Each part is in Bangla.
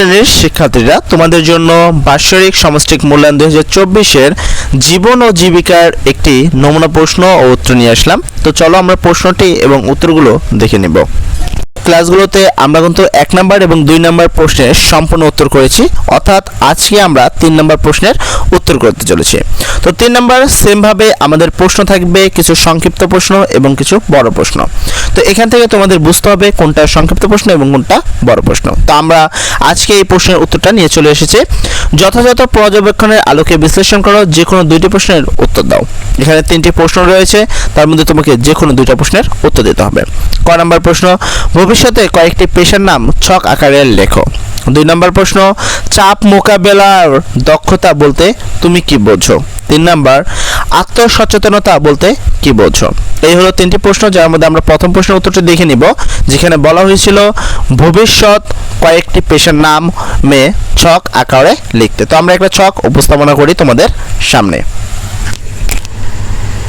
শ্রেণির শিক্ষার্থীরা, তোমাদের জন্য বাৎসরিক সমষ্টিক মূল্যায়ন দুই হাজার চব্বিশের জীবন ও জীবিকার একটি নমুনা প্রশ্ন ও উত্তর নিয়ে আসলাম। তো চলো আমরা প্রশ্নটি এবং উত্তরগুলো দেখে নেব। ক্লাসগুলোতে আমরা কিন্তু এক নাম্বার এবং দুই নাম্বার প্রশ্নের সম্পূর্ণ উত্তর করেছি। অর্থাৎ আজকে আমরা তিন নাম্বার প্রশ্নের উত্তর করতে চলেছি। তো তিন নাম্বার, সেমভাবে আমাদের প্রশ্ন থাকবে কিছু সংক্ষিপ্ত প্রশ্ন এবং কিছু বড় প্রশ্ন। তো এখান থেকে তোমাদের বুঝতে হবে কোনটা সংক্ষিপ্ত প্রশ্ন এবং কোনটা বড় প্রশ্ন। তো আমরা আজকে এই প্রশ্নের উত্তরটা নিয়ে চলে এসেছি। যথাযথ পর্যবেক্ষণের আলোকে বিশ্লেষণ করো যে কোনো দুইটি প্রশ্নের উত্তর দাও। এখানে তিনটি প্রশ্ন রয়েছে, তার মধ্যে তোমাকে যে কোনো দুইটা প্রশ্নের উত্তর দিতে হবে। ক নম্বর প্রশ্ন ভবিষ্যতে কয়েকটি পেশার নাম ছক আকারে লেখো। দুই নম্বর প্রশ্ন, চাপ মোকাবেলার দক্ষতা বলতে তুমি কি বোঝো? তিন নাম্বার, আত্মসচেতনতা বলতে কি বোঝো? এই হলো তিনটি প্রশ্ন, যার মধ্যে আমরা প্রথম প্রশ্নের উত্তরটি দেখে নিব, যেখানে বলা হয়েছিল ভবিষ্যৎ কয়েকটি পেশার নাম মে ছক আকারে লিখতে। তো আমরা একটা ছক উপস্থাপনা করি তোমাদের সামনে।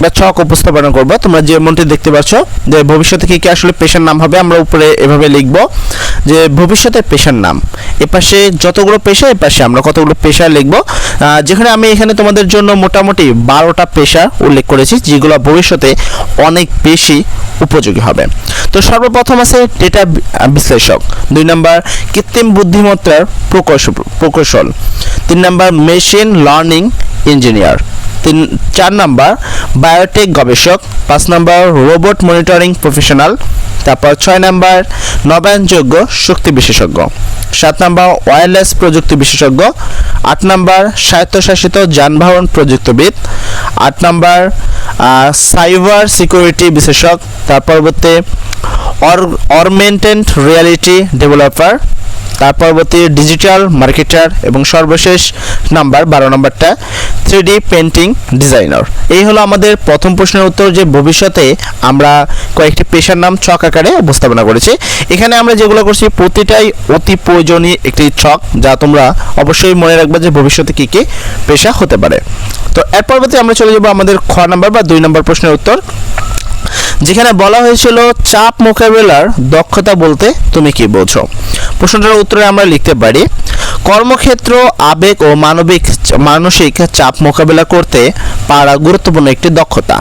বা ছক উপস্থাপনা করব। তোমরা যে যেমনটি দেখতে পাচ্ছ যে ভবিষ্যতে কি কি আসলে পেশার নাম হবে, আমরা উপরে এভাবে লিখব যে ভবিষ্যতের পেশার নাম। এপাশে যতগুলো পেশা, এপাশে আমরা কতগুলো পেশা লিখব। যেখানে আমি এখানে তোমাদের জন্য মোটামুটি বারোটা পেশা উল্লেখ করেছি, যেগুলো ভবিষ্যতে অনেক বেশি উপযোগী হবে। তো সর্বপ্রথম আছে ডেটা বিশ্লেষক। দুই নাম্বার, কৃত্রিম বুদ্ধিমত্তার প্রকৌশল প্রকৌশল। তিন নাম্বার, মেশিন লার্নিং ইঞ্জিনিয়ার। তিন, চার নাম্বার বায়োটেক গবেষক, পাঁচ নাম্বার রোবট মনিটরিং প্রফেশনাল তারপর ছয় নাম্বার নবায়নযোগ্য শক্তি বিশেষজ্ঞ, সাত নাম্বার ওয়্যারলেস প্রযুক্তি বিশেষজ্ঞ, আট নাম্বার স্বায়ত্তশাসিত যানবাহন প্রযুক্তবিদ, আট নাম্বার সাইবার সিকিউরিটি বিশেষজ্ঞ, তার পরবর্তী অরমেন্টেন্ট রিয়ালিটি ডেভেলপার তার পরবর্তী ডিজিটাল মার্কেটার এবং সর্বশেষ নাম্বার বারো নাম্বারটা থ্রি ডি পেন্টিং ডিজাইনার এই হলো আমাদের প্রথম প্রশ্নের উত্তর যে ভবিষ্যতে আমরা কয়েকটি পেশার নাম ছক আকারে উপস্থাপনা করেছি। এখানে আমরা যেগুলো করছি, প্রতিটাই অতি প্রয়োজনীয় একটি ছক যা তোমরা অবশ্যই মনে রাখবে যে ভবিষ্যতে কী কী পেশা হতে পারে। তো এর পরবর্তী আমরা চলে যাব আমাদের খ নাম্বার বা দুই নম্বর প্রশ্নের উত্তর। যেখানে বলা হয়েছিল, চাপ মোকাবেলার দক্ষতা বলতে তুমি কি বোঝো? প্রশ্নটার উত্তরে আমরা লিখতে পারি কর্মক্ষেত্র, আবেগ ও মানবিক মানসিক চাপ মোকাবেলা করতে পারা গুরুত্বপূর্ণ একটি দক্ষতা।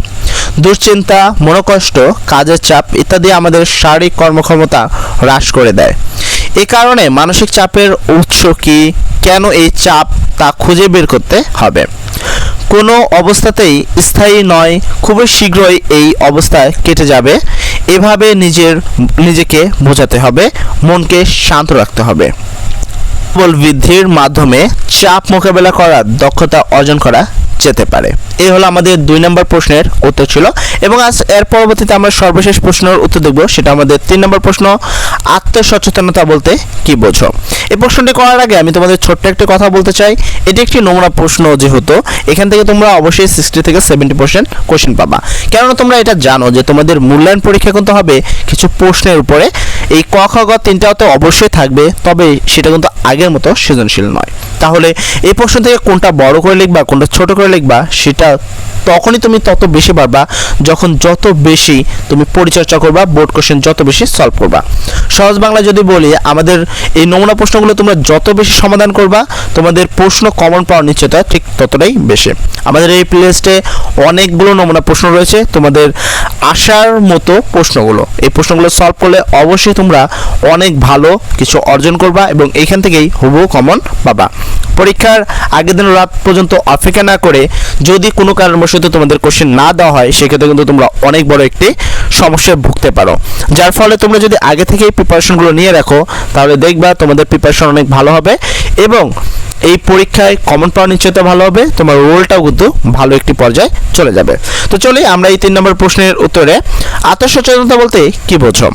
দুশ্চিন্তা, মনোকষ্ট, কাজের চাপ ইত্যাদি আমাদের শারীরিক কর্মক্ষমতা হ্রাস করে দেয়। এ কারণে মানসিক চাপের উৎস কি, কেন এই চাপ তা খুঁজে বের করতে হবে? কোনো অবস্থাতেই স্থায়ী নয়, খুবই শীঘ্রই এই অবস্থায় কেটে যাবে। এভাবে নিজের, নিজেকে বোঝাতে হবে, মনকে শান্ত রাখতে হবে। বল বৃদ্ধির মাধ্যমে চাপ মোকাবেলা করার দক্ষতা অর্জন করা যেতে পারে। এই হলো আমাদের দুই নম্বর প্রশ্নের উত্তর ছিল এবং আজ এর পরবর্তীতে আমরা সর্বশেষ প্রশ্নের উত্তর দেখব, সেটা আমাদের তিন নম্বর প্রশ্ন, আত্মসচেতনতা বলতে কি বোঝো? এই প্রশ্নটি করার আগে আমি তোমাদের ছোট্ট একটা কথা বলতে চাই। এটি একটি নমুনা প্রশ্ন যেহেতু, এখান থেকে তোমরা অবশ্যই সিক্সটি থেকে সেভেন্টি পার্সেন্ট কোশ্চেন পাবা। কেননা তোমরা এটা জানো যে তোমাদের মূল্যায়ন পরীক্ষা কিন্তু হবে কিছু প্রশ্নের উপরে। এই ক, খ, গ তিনটাও তো অবশ্যই থাকবে, তবে সেটা কিন্তু আগের মতো সৃজনশীল নয়। তাহলে এই প্রশ্ন থেকে কোনটা বড় করে লিখবা, কোনটা ছোট করে লিখবা, সেটা তখনই তুমি তত বেশি পারবা, যখন যত বেশি তুমি পরিচর্যা করবা বোর্ড কোশ্চেন যত বেশি সলভ করবা। সহজ বাংলা যদি বলি, আমাদের এই নমুনা প্রশ্নগুলো তোমরা যত বেশি সমাধান করবা তোমাদের প্রশ্ন কমন পাওয়ার নিশ্চয়তা ঠিক ততটাই বেশি। আমাদের এই প্লেলিস্টে অনেকগুলো নমুনা প্রশ্ন রয়েছে, তোমাদের আসার মতো প্রশ্নগুলো। এই প্রশ্নগুলো সলভ করলে অবশ্যই তোমরা অনেক ভালো কিছু অর্জন করবা এবং এইখান থেকেই হুবহু কমন পাবা। পরীক্ষার আগের দিন রাত পর্যন্ত অপেক্ষা না করে যদি কোনো কারণবশত তোমাদের কোশ্চেন না দেওয়া হয়, সেক্ষেত্রে কিন্তু তোমরা অনেক বড় একটি সমস্যায় ভুগতে পারো। যার ফলে তোমরা যদি আগে থেকেই প্রিপারেশনগুলো নিয়ে রাখো, তাহলে দেখবা তোমাদের প্রিপারেশন অনেক ভালো হবে এবং এই পরীক্ষায় কমন পাওয়ার নিশ্চয়তা ভালো হবে, তোমার রোলটাও কিন্তু ভালো একটি পর্যায়ে চলে যাবে। তো চলি আমরা এই তিন নম্বর প্রশ্নের উত্তরে আত্মসচেতনতা বলতে কি বোঝো?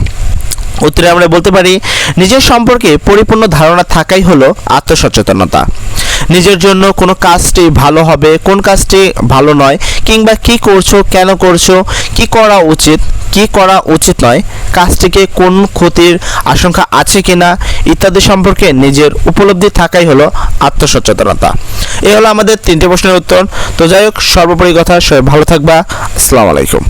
উত্তরে আমরা বলতে পারি, নিজের সম্পর্কে পরিপূর্ণ ধারণা থাকাই হলো আত্মসচেতনতা। নিজের জন্য কোনো কাজটি ভালো হবে, কোন কাজটি ভালো নয়, কিংবা কি করছ, কেন করছ, কি করা উচিত, কি করা উচিত নয়, কাজটিকে কোন ক্ষতির আশঙ্কা আছে কিনা, ইত্যাদি সম্পর্কে নিজের উপলব্ধি থাকাই হলো আত্মসচেতনতা। এই হলো আমাদের তিনটে প্রশ্নের উত্তর। তো যাই হোক, সর্বোপরি কথা, সবাই ভালো থাকবা। আসসালামু আলাইকুম।